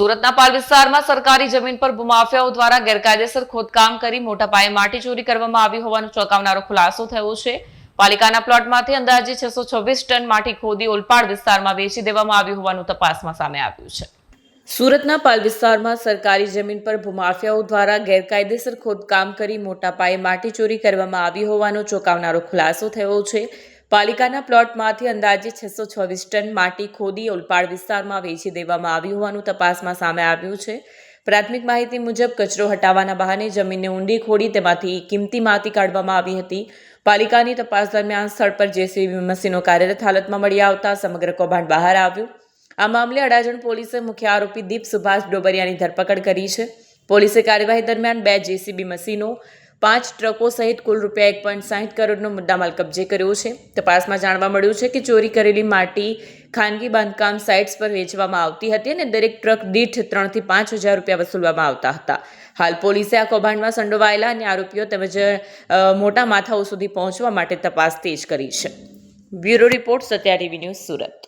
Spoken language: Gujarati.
સુરતના પાલ વિસ્તારમાં સરકારી જમીન પર ભૂમાફિયાઓ દ્વારા ગેરકાયદેસર ખોદકામ કરી મોટા પાયે માટી ચોરી કરવામાં આવી હોવાનો ચોંકાવનારો ખુલાસો થયો છે. પાલિકાના પ્લોટમાંથી અંદાજે છસો ટન માટી ખોદી ઓલપાડ વિસ્તારમાં વેચી દેવામાં આવ્યું હોવાનું તપાસમાં સામે આવ્યું છે. સુરતના પાલ વિસ્તારમાં સરકારી જમીન પર ભૂમાફિયાઓ દ્વારા ગેરકાયદેસર ખોદકામ કરી મોટા પાયે માટી ચોરી કરવામાં આવી હોવાનો ચોંકાવનારો ખુલાસો થયો છે. પાલિકાના પ્લોટમાંથી અંદાજે છસો છવ્વીસ ટન માટી ખોદી ઓલપાડ વિસ્તારમાં વેચી દેવામાં આવી હોવાનું તપાસમાં સામે આવ્યું છે. પ્રાથમિક માહિતી મુજબ કચરો હટાવવાના બહાને જમીનને ઊંડી ખોડી તેમાંથી કિંમતી માતી કાઢવામાં આવી હતી. પાલિકાની તપાસ દરમિયાન સ્થળ પર જેસીબી મશીનો કાર્યરત હાલતમાં મળી આવતા સમગ્ર કૌભાંડ બહાર આવ્યું. આ મામલે અડાજણ પોલીસે મુખ્ય આરોપી દીપ સુભાષ ડોબરિયાની ધરપકડ કરી છે. પોલીસે કાર્યવાહી દરમિયાન બે જેસીબી મશીનો પાંચ ટ્રકો સહિત કુલ રૂપિયા એક પોઈન્ટ સાહીઠ કરોડનો મુદ્દામાલ કબજે કર્યો છે. તપાસમાં જાણવા મળ્યું છે કે ચોરી કરેલી માટી ખાનગી બાંધકામ સાઇટ્સ પર વેચવામાં આવતી હતી અને દરેક ટ્રક દીઠ ત્રણથી પાંચ હજાર રૂપિયા વસૂલવામાં આવતા હતા. હાલ પોલીસે આ કૌભાંડમાં સંડોવાયેલા અને આરોપીઓ તેમજ મોટા માથાઓ સુધી પહોંચવા માટે તપાસ તેજ કરી છે. Bureau report Satya TV news Surat.